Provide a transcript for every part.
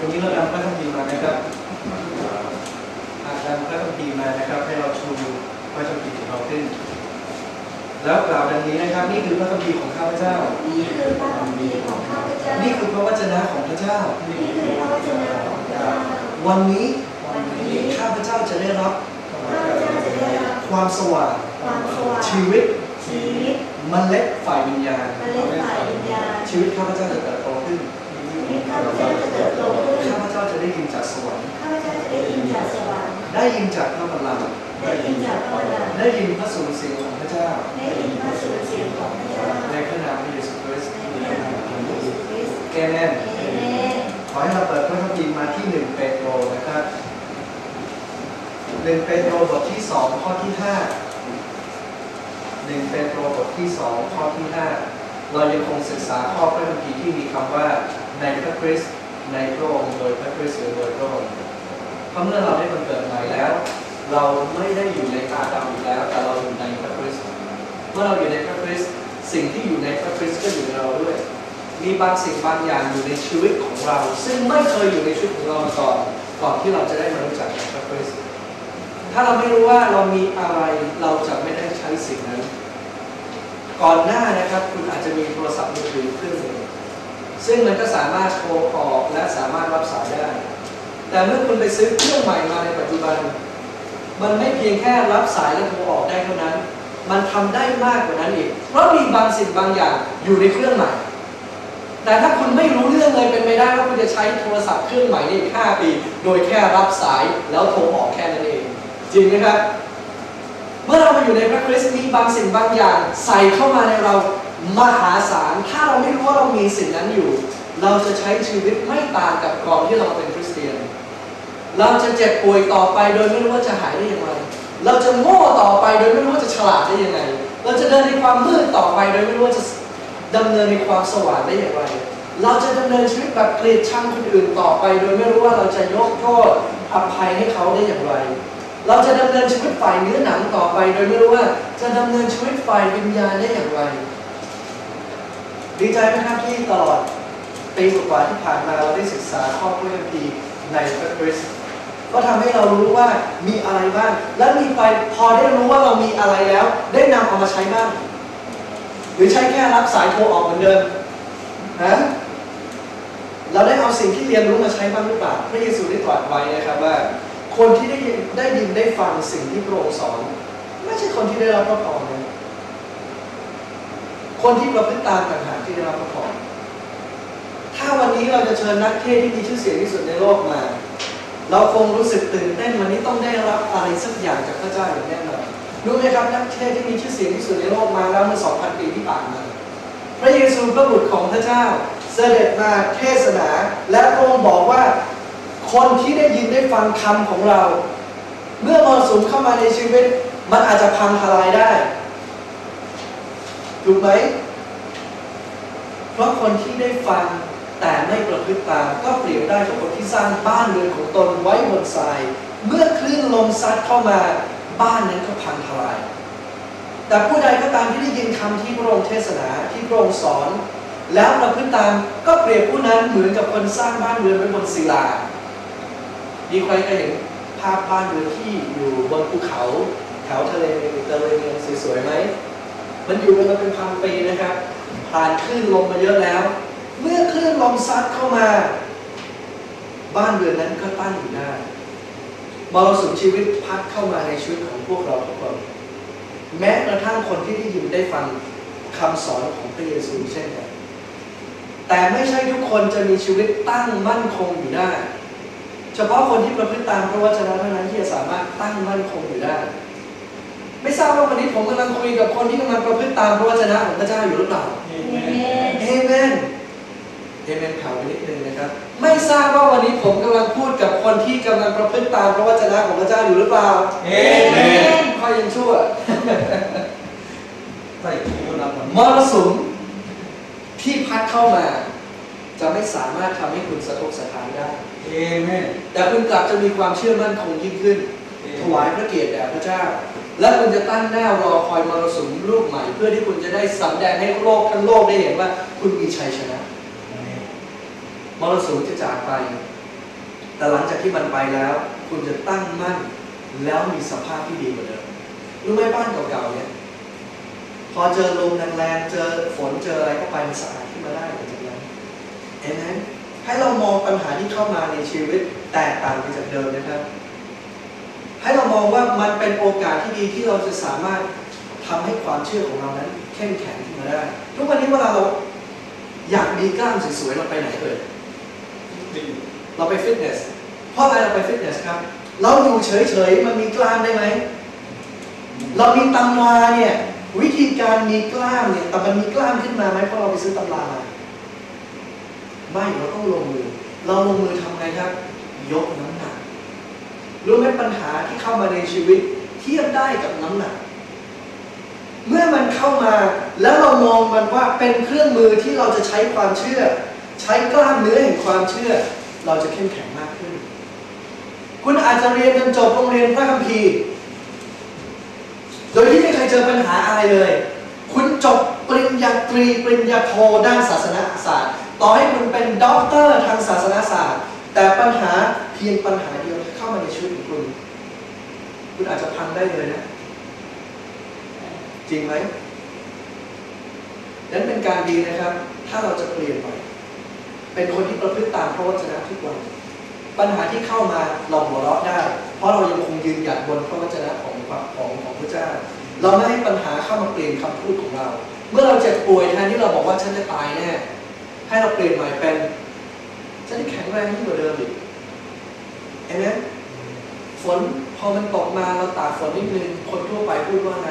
ตรงนี้เรานำพระคัมภีร์มานะครับหากนำพระคัมภีร์มานะครับ ให้เราชูพระคัมภีร์ของเราขึ้น แล้วกล่าวดังนี้นะครับ นี่คือพระคัมภีร์ของข้าพเจ้า นี่คือพระคัมภีร์ของข้าพเจ้า นี่คือพระวจนะของพระเจ้า นี่คือพระวจนะของพระเจ้า วันนี้วันนี้ข้าพเจ้าจะได้รับข้าพเจ้าจะได้รับความสว่างความสว่างชีวิตชีวิตเมล็ดฝ่ายวิญญาณเมล็ดฝ่ายวิญญาณชีวิตข้าพเจ้าจะเติบโตขึ้น ขึ้นข้าพเจ้าจะได้ยินจากสวรรค์ข้าพเจ้าจะได้ยินจากสวรรค์ ได้ยินจากพระบัลลังก์ได้ยินจากพระวจนะได้ยินพระสุรเสียงของพระเจ้า ได้ยินพระสุรเสียงของพระเจ้า ในพระนามพระเยซูคริสต์ในพระนามของพระเยซูคริสต์แกแมนเอเมนขอให้เราเปิดพระคัมภีร์มาที่หนึ่งเปโตรนะครับหนึ่งเปโตรบทที่สองข้อที่ห้าหนึ่งเปโตรบทที่สองข้อที่ห้าเรายังคงศึกษาข้อพระคัมภีร์ที่มีคำว่าในพระคริสต์ ในพระองค์โดยพระคริสต์โดยพระองค์เพราะเมื่อเราได้บังเกิดใหม่แล้ว เราไม่ได้อยู่ในอาดัมอีกแล้ว แต่เราอยู่ในพระคริสต์เมื่อเราอยู่ในพระคริสต์สิ่งที่อยู่ในพระคริสต์ก็อยู่ในเราด้วย มีบางสิ่งบางอย่างอยู่ในชีวิตของเรา ซึ่งไม่เคยอยู่ในชีวิตของเรามาก่อนก่อนที่เราจะได้มารู้จักพระคริสต์ถ้าเราไม่รู้ว่าเรามีอะไรเราจะไม่ได้ใช้สิ่งนั้น ก่อนหน้านะครับคุณอาจจะมีโทรศัพท์มือถือเครื่องหนึ่ง ซึ่งมันก็สามารถโทรออกและสามารถรับสายได้ แต่เมื่อคุณไปซื้อเครื่องใหม่มาในปัจจุบัน มันไม่เพียงแค่รับสายและโทรออกได้เท่านั้น มันทำได้มากกว่านั้นอีก เพราะมีบางสิ่งบางอย่างอยู่ในเครื่องใหม่ แต่ถ้าคุณไม่รู้เรื่องเลยเป็นไม่ได้ว่าคุณจะใช้โทรศัพท์เครื่องใหม่ในอีก5ปี โดยแค่รับสายแล้วโทรออกแค่นั้นเอง จริงไหมครับ เมื่อเรามาอยู่ในพระคริสต์มีบางสิ่งบางอย่างใส่เข้ามาในเรา มหาศาล ถ้าเราไม่รู้ว่าเรามีสิ่งนั้นอยู่ เราจะใช้ชีวิตไม่ต่างกับก่อนที่เราเป็นคริสเตียน เราจะเจ็บป่วยต่อไปโดยไม่รู้ว่าจะหายได้อย่างไร เราจะโง่ต่อไปโดยไม่รู้ว่าจะฉลาดได้ยังไง เราจะเดินในความมืดต่อไปโดยไม่รู้ว่าจะดำเนินในความสว่างได้อย่างไร เราจะดำเนินชีวิตแบบเกลียดชังคนอื่นต่อไป โดยไม่รู้ว่าเราจะยกโทษอภัยให้เขาได้อย่างไร เราจะดำเนินชีวิตฝ่ายเนื้อหนังต่อไป โดยไม่รู้ว่าจะดำเนินชีวิตฝ่ายวิญญาณได้อย่างไร ดีใจไหมครับที่ตลอดปีกว่าที่ผ่านมาเราได้ศึกษาข้อพระคัมภีร์ในพระคริสต์ก็ทำให้เรารู้ว่ามีอะไรบ้าง และมีไปพอได้รู้ว่าเรามีอะไรแล้ว ได้นำเอามาใช้บ้าง หรือใช้แค่รับสายโทรออกเหมือนเดิมฮะเราได้เอาสิ่งที่เรียนรู้มาใช้บ้างหรือเปล่าพระเยซูได้ตรัสไว้นะครับว่า คนที่ได้ยินได้ยินได้ฟังสิ่งที่พระองค์สอน ไม่ใช่คนที่ได้รับพระพรนะ คนที่ประพฤติตามต่างหากที่ได้รับพระพรถ้าวันนี้เราจะเชิญนักเทศที่มีชื่อเสียงที่สุดในโลกมา เราคงรู้สึกตื่นเต้นวันนี้ต้องได้รับอะไรสักอย่างจากพระเจ้าอย่างแน่นอนรู้ไหมครับนักเทศที่มีชื่อเสียงที่สุดในโลกมาแล้วเมื่อ 2,000 ปีที่ผ่านมาพระเยซูพระบุตรของพระเจ้า เสด็จมาเทศนา และพระองค์บอกว่าคนที่ได้ยินได้ฟังคำของเรา เมื่อมรสุมเข้ามาในชีวิต มันอาจจะพังทลายได้ ถูกไหม เพราะคนที่ได้ฟังแต่ไม่ประพฤติตามก็เปรียบได้กับคนที่สร้างบ้านเรือนของตนไว้บนทราย เมื่อคลื่นลมซัดเข้ามาบ้านนั้นก็พังทลาย แต่ผู้ใดก็ตามที่ได้ยินคำที่พระองค์เทศนาที่พระองค์สอน แล้วประพฤติตามก็เปรียบผู้นั้นเหมือนกับคนสร้างบ้านเรือนไว้บนศิลามีใครเคยเห็นภาพบ้านเรือนที่อยู่บนภูเขาแถวทะเลเมดิเตอร์เรเนียนสวยๆไหม มันอยู่กันมาเป็นพันปีนะครับผ่านคลื่นลมมาเยอะแล้ว เมื่อคลื่นลมซัดเข้ามา บ้านเรือนนั้นก็ตั้งอยู่ได้มรสุมชีวิตพัดเข้ามาในชีวิตของพวกเราทุกคนแม้กระทั่งคนที่ได้ยินได้ฟังคำสอนของพระเยซูเช่นกันแต่ไม่ใช่ทุกคนจะมีชีวิตตั้งมั่นคงอยู่ได้ เฉพาะคนที่ประพฤติตามพระวจนะเท่านั้นที่จะสามารถตั้งมั่นคงอยู่ได้ ไม่ทราบว่าวันนี้ผมกำลังคุยกับคนที่กำลังประพฤติตามพระวจนะของพระเจ้าอยู่หรือเปล่าเอเมนเอเมนเอเมนข่าวไปนิดนึงนะครับ ไม่ทราบว่าวันนี้ผมกำลังพูดกับคนที่กำลังประพฤติตามพระวจนะของพระเจ้าอยู่หรือเปล่าเอเมนข้อยังชั่วใส่คูณำมรสุมที่พัดเข้ามาจะไม่สามารถทำให้คุณสะทกสะท้านได้ เอเมน แต่คุณกลับจะมีความเชื่อมั่นคงยิ่งขึ้น ถวายพระเกียรติแด่พระเจ้า และคุณจะตั้งหน้ารอคอยมรสุมลูกใหม่ เพื่อที่คุณจะได้สำแดงให้โลกทั้งโลกได้เห็นว่า คุณมีชัยชนะมรสุมจะจากไป แต่หลังจากที่มันไปแล้ว คุณจะตั้งมั่นแล้วมีสภาพที่ดีกว่าเดิมรู้ไหมบ้านเก่าๆเนี่ยพอเจอลมแรงๆเจอฝนเจออะไรเข้าไปมันสะอาดขึ้นมาได้หลังจากนั้นเห็นไหมให้เรามองปัญหาที่เข้ามาในชีวิตแตกต่างไปจากเดิมนะครับ ให้เรามองว่ามันเป็นโอกาสที่ดีที่เราจะสามารถทำให้ความเชื่อของเรานั้น เข้มแข็งขึ้นมาได้ ทุกวันนี้เวลาเราอยากมีกล้ามสวยๆเราไปไหนเอ่ยเราไปฟิตเนส เพราะอะไรเราไปฟิตเนสครับ เราอยู่เฉยๆมันมีกล้ามได้ไหม เรามีตำราเนี่ยวิธีการมีกล้ามเนี่ยแต่มันมีกล้ามขึ้นมาไหมเพราะเราไปซื้อตำรามาไม่เราต้องลงมือ เราลงมือทำไงครับ ยกน้ำหนัก รู้ไหมปัญหาที่เข้ามาในชีวิตเทียบได้กับน้ำหนัก เมื่อมันเข้ามาแล้วเรามองมันว่าเป็นเครื่องมือที่เราจะใช้ความเชื่อ ใช้กล้ามเนื้อแห่งความเชื่อ เราจะเข้มแข็งมากขึ้น คุณอาจจะเรียนจนจบโรงเรียนพระคัมภีร์ โดยที่ไม่เคยเจอปัญหาอะไรเลย คุณจบปริญญาตรีปริญญาโทด้านศาสนาศาสตร์ ต่อให้คุณเป็นด็อกเตอร์ทางศาสนาศาสตร์ แต่ปัญหาเพียงปัญหาเดียว มาในชีวิตของคุณ คุณอาจจะพังได้เลยนะ จริงไหมนั้นเป็นการดีนะครับ ถ้าเราจะเปลี่ยนไป เป็นคนที่ประพฤติตามพระวจนะทุกวัน ปัญหาที่เข้ามาเราหัวเราะได้ เพราะเรายังคงยืนหยัดบนพระวจนะของของของพระเจ้า เราไม่ให้ปัญหาเข้ามาเปลี่ยนคำพูดของเรา เมื่อเราเจ็บป่วยแทนที่เราบอกว่าฉันจะตายแน่ ให้เราเปลี่ยนใหม่เป็นฉันจะแข็งแรงยิ่งกว่าเดิมอีกเห็นไหม ฝนพอมันตกมาเราตากฝนนิดนึงคนทั่วไปพูดว่าไง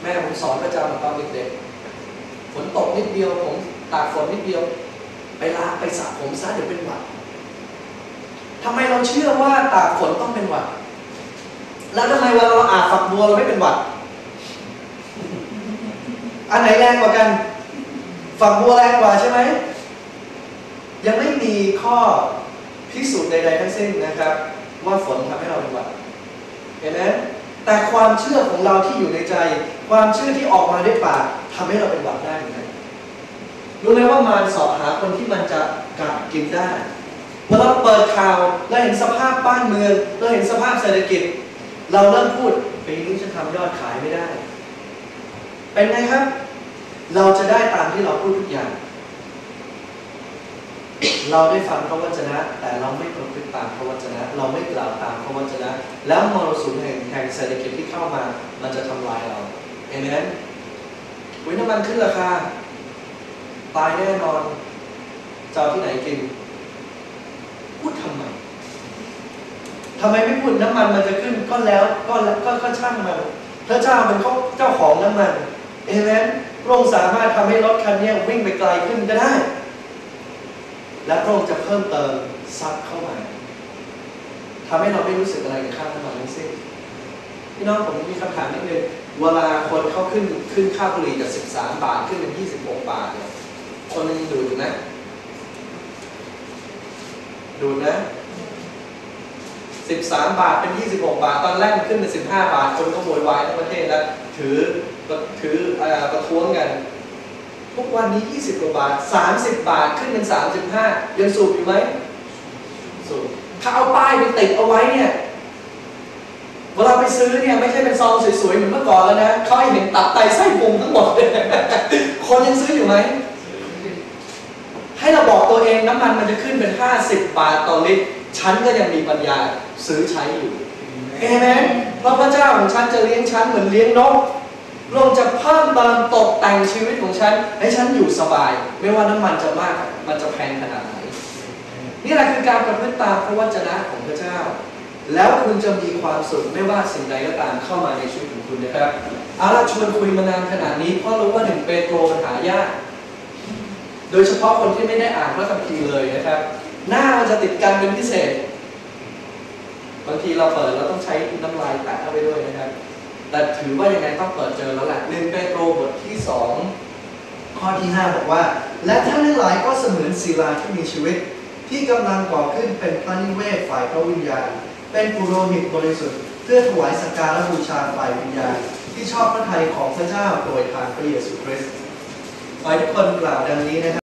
แม่ผมสอนประจำตอนเด็กๆฝนตกนิดเดียวผมตากฝนนิดเดียว ไปล้างไปสระผมซะเดี๋ยวเป็นหวัดทำไมเราเชื่อว่าตากฝนต้องเป็นหวัด แล้วทำไมเวลาเราอาบฝักบัวเราไม่เป็นหวัด อันไหนแรงกว่ากัน ฝักบัวแรงกว่าใช่ไหม ยังไม่มีข้อพิสูจน์ใด ๆ ทั้งสิ้นนะครับ ว่าฝนทำให้เราเป็นหวัดเห็นไหมแต่ความเชื่อของเราที่อยู่ในใจ ความเชื่อที่ออกมาด้วยปากทำให้เราเป็นหวัดได้เหมือนกันรู้ไหมว่ามารสอบหาคนที่มันจะกัดกินได้เมื่อเราเปิดข่าวเราเห็นสภาพบ้านเมืองเราเห็นสภาพเศรษฐกิจ เราเริ่มพูดปีนี้ฉันทำยอดขายไม่ได้ เป็นไงครับ เราจะได้ตามที่เราพูดทุกอย่าง เราได้ฟังพระวจนะ แต่เราไม่ประพฤติตามพระวจนะ เราไม่กล่าวตามพระวจนะ แล้วมรสุมแห่งแห่งเศรษฐกิจที่เข้ามา มันจะทำลายเราเอเมนวิน้ำมันขึ้นราคาตายแน่นอนจะเอาที่ไหนกิน พูดทำไมทำไมไม่พูดน้ำมันมันจะขึ้นก็แล้วก็แล้วก็ก็ช่างมันพระเจ้าเป็นเขาเจ้าของน้ำมันเอเมนพระองค์สามารถทำให้รถคันนี้วิ่งไปไกลขึ้นก็ได้ และพระองค์จะเพิ่มเติมซับเข้ามาทำให้เราไม่รู้สึกอะไรกับค่าน้ำมันทั้งสิ้นพี่น้องผมมีคำถามนิดนึงเวลาคนเขาขึ้นขึ้นค่าบุหรี่จาก 13 บาทขึ้นเป็น 26 บาทเนี่ยคนหนึงดูดอยู่นะ ดูดนะ 13 บาทเป็น 26 บาท ตอนแรกมันขึ้นเป็น 15 บาท คนก็โวยวายทั้งประเทศแล้ว ถือถืออ่อประท้วงกัน ทุกวันนี้ 20 กว่าบาท 30 บาทขึ้นเป็น 35 ยังสูบอยู่ไหมสูบถ้าเอาป้ายไปติดเอาไว้เนี่ย เวลาไปซื้อเนี่ยไม่ใช่เป็นซองสวยๆ เหมือนเมื่อก่อนแล้วนะเขาให้เห็นตับไตไส้พุงทั้งหมดเลยคนยังซื้ออยู่ไหม ให้เราบอกตัวเองน้ำมันมันจะขึ้นเป็น 50 บาทต่อลิตร ฉันก็ยังมีปัญญาซื้อใช้อยู่เอเมนเพราะพระเจ้าของฉันจะเลี้ยงฉันเหมือนเลี้ยงนก พระองจะเพิ่มเติมตกแต่งชีวิตของฉัน ให้ฉันอยู่สบาย ไม่ว่าน้ำมันจะมากมันจะแพงขนาดไหน นี่แหละคือการประพฤติตามพระวจนะของพระเจ้า แล้วคุณจะมีความสุขไม่ว่าสิ่งใดก็ตามเข้ามาในชีวิตของคุณนะครับอาล่ะชวนคุยมานานขนาดนี้เพราะรู้ว่าหนึ่งเปโตรมันหายาก โดยเฉพาะคนที่ไม่ได้อ่านพระคัมภีร์เลยนะครับ หน้ามันจะติดกันเป็นพิเศษบางทีเราเปิดเราต้องใช้น้ำลายแตะเข้าไปด้วยนะครับ แต่ถือว่ายังไงต้องเปิดเจอแล้วแหละหนึ่งเปโตรบทที่สองข้อที่ห้าบอกว่า และท่านทั้งหลายก็เสมือนศิลาที่มีชีวิต ที่กำลังก่อขึ้นเป็นพระนิเวศฝ่ายพระวิญญาณ เป็นปุโรหิตบริสุทธิ์เพื่อถวายสักการะบูชาฝ่ายวิญญาณ ที่ชอบพระทัยของพระเจ้าโดยทางพระเยซูคริสต์ขอให้ทุกคนกล่าวดังนี้นะครับ